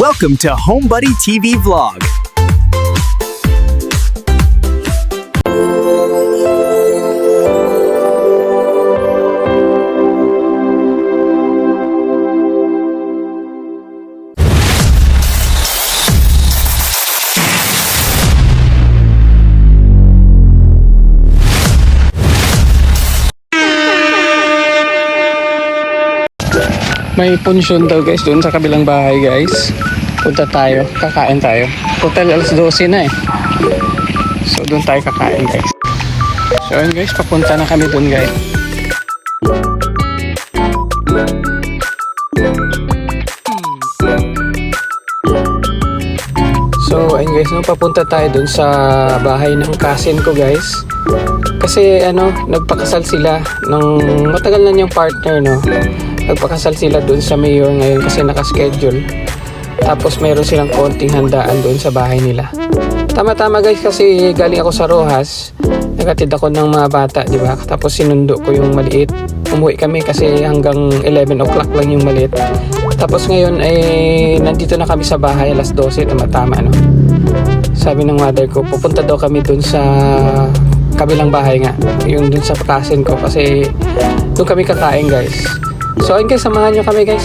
Welcome to HomeBuddy TV Vlog. May punsyon daw guys doon sa kabilang bahay guys. Punta tayo, kakain tayo. Total alas 12 na eh. So doon tayo kakain guys. So yun guys, papunta na kami doon guys. So ayun guys, no, papunta tayo doon sa bahay ng cousin ko guys. Kasi ano, nagpakasal sila ng matagal na niyang partner no. Nagpakasal sila doon sa mayor ngayon kasi nakaschedule. Tapos meron silang konting handaan doon sa bahay nila. Tama-tama guys kasi galing ako sa Rojas. Nagatid ako ng mga bata, di ba? Tapos sinundo ko yung maliit. Umuwi kami kasi hanggang 11 o'clock lang yung maliit. Tapos ngayon ay nandito na kami sa bahay alas 12, tama-tama no. Sabi ng mother ko, pupunta daw kami doon sa kabilang bahay nga. Yung doon sa cousin ko kasi doon kami kakain guys. So ayun guys, samahan nyo kami guys.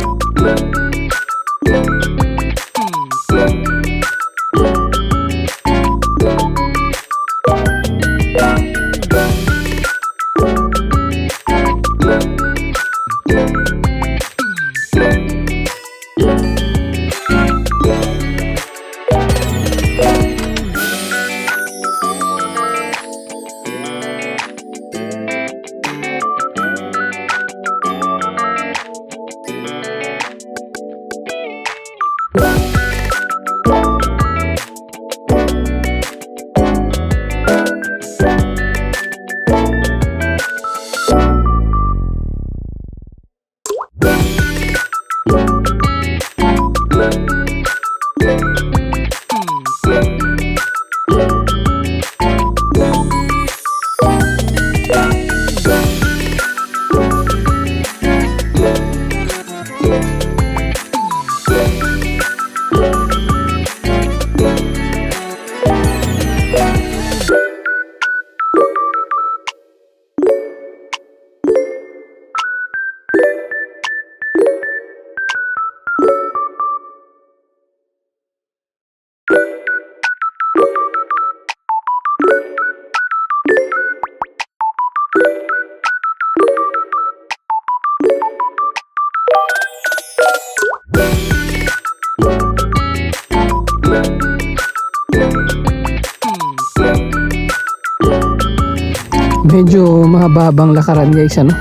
Medyo mahababang lakaran guys ano.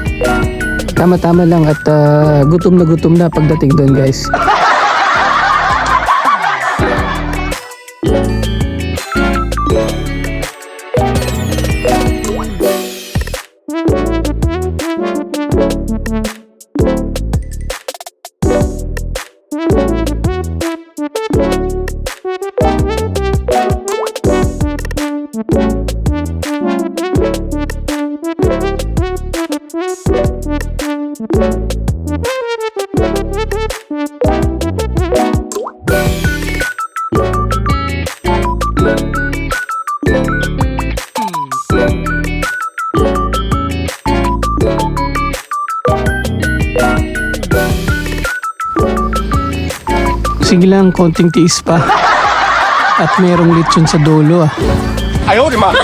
Tama-tama lang at ah, gutom na gutom na pagdating doon guys. Sige lang, konting tiis pa. At merong lechon sa dulo ah. Ayaw, di ma!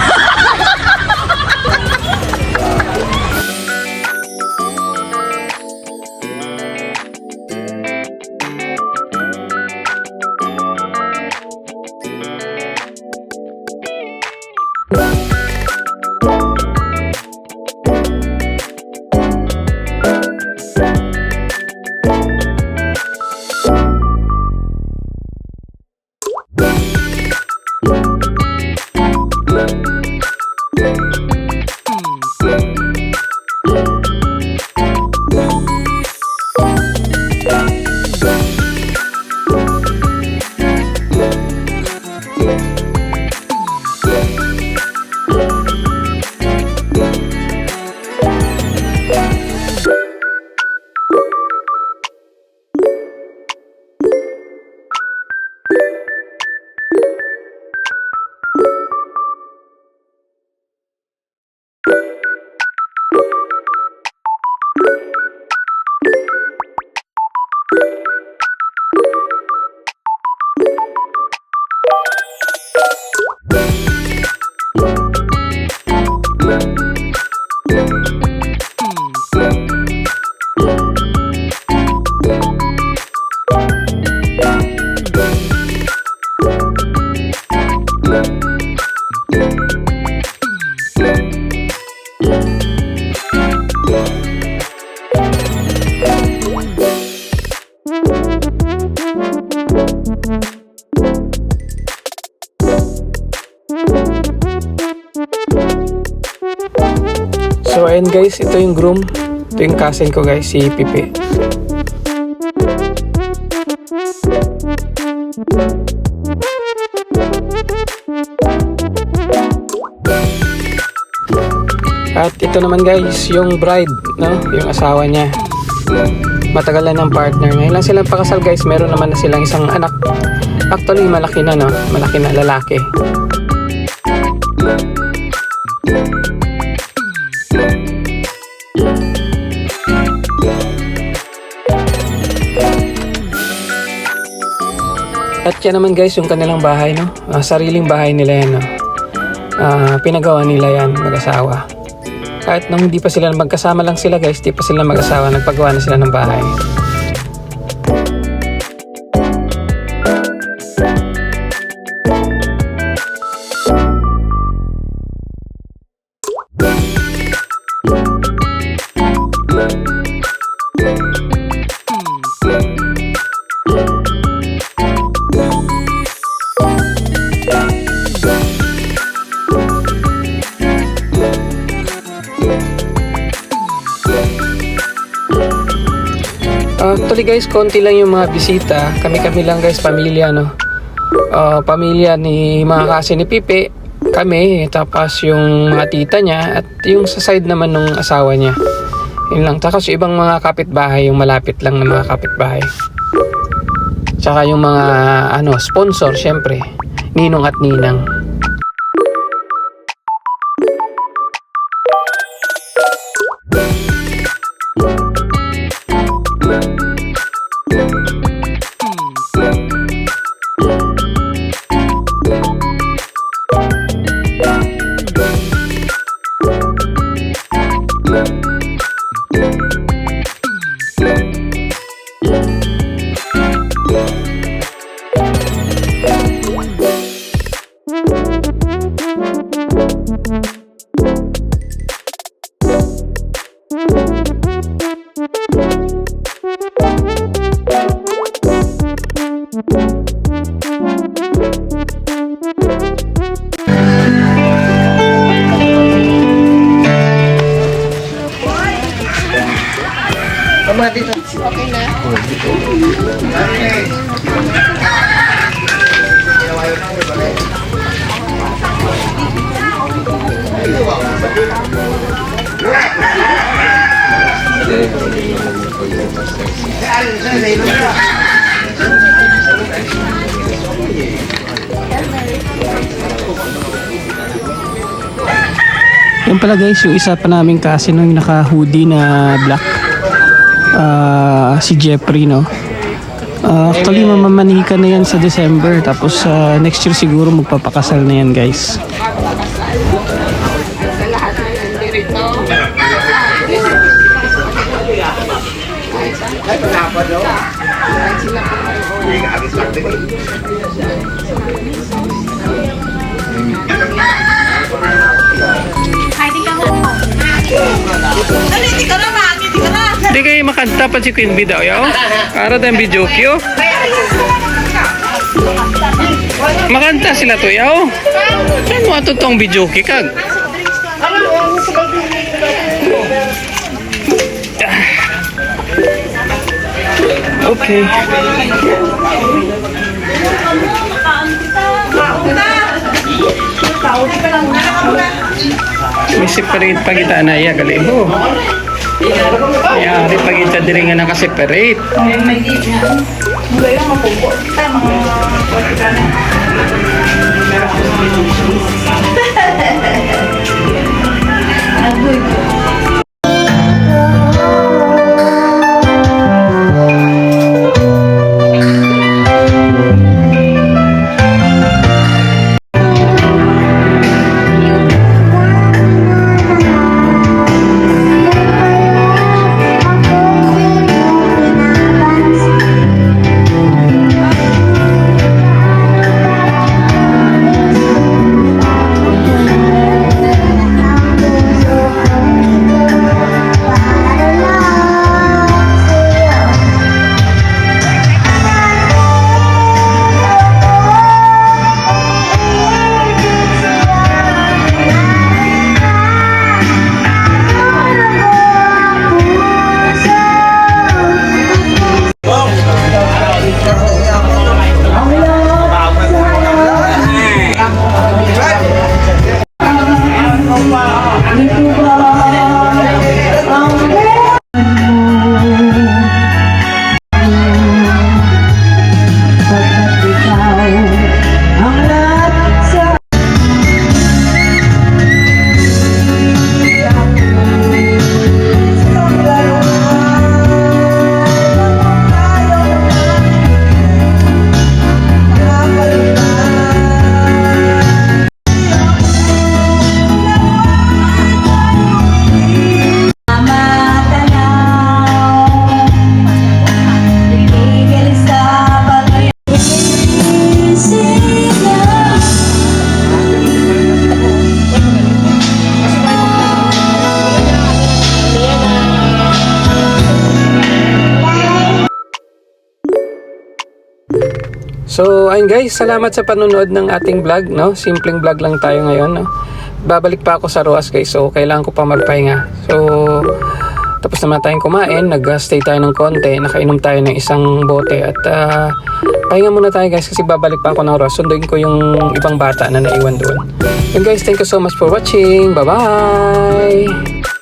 So ayun guys, ito yung groom. Ito yung cousin ko guys, si Pipi. At ito naman guys, yung bride, no? Yung asawa niya. Matagal na ng partner. Ngayon lang silang pakasal guys, meron naman na silang isang anak. Actually, malaki na no? Malaki na lalaki. Yan naman guys, yung kanilang bahay, no? Ah, sariling bahay nila yan, no? Ah, pinagawa nila yan, mag-asawa. Kahit nung hindi pa sila magkasama lang sila guys, di pa sila mag-asawa, nagpagawa na sila ng bahay. Actually guys, konti lang yung mga bisita. Kami-kami lang guys, pamilya no. Ah, pamilya ni mga kasi ni Pipe, kami, tapos yung mga tita niya at yung sa side naman ng asawa niya. Yun lang. Tapos yung ibang mga kapitbahay, yung malapit lang na mga kapitbahay. Tsaka yung mga ano, sponsor, syempre. Ninong at Ninang. Yan pala guys, yung isa pa namin kasi nung naka-hoodie na black. Ah, si Jeffrey, no? Ah, actually, mamamanika na yan sa December. Tapos ah, next year siguro magpapakasal na yan guys. Hindi kayo makanta pa si Queen Bee daw, yaw? Para tayong video kyo. Makanta sila to, yaw? Saan mo ato tong video kag? Okay. May separate pa kita na iya kalibo. Yari pa kita diri nga nakaseparate. Mulay lang mapupo. Tama. So, ayun guys, salamat sa panonood ng ating vlog, no? Simpleng vlog lang tayo ngayon, no? Babalik pa ako sa Roas, guys. So, kailangan ko pa magpahinga. So, tapos naman tayong kumain, nag-stay tayo ng konti, nakainom tayo ng isang bote at ah, pahinga muna tayo guys kasi babalik pa ako ng Roas. Sunduin ko yung ibang bata na naiwan doon. Yun guys, thank you so much for watching. Bye-bye!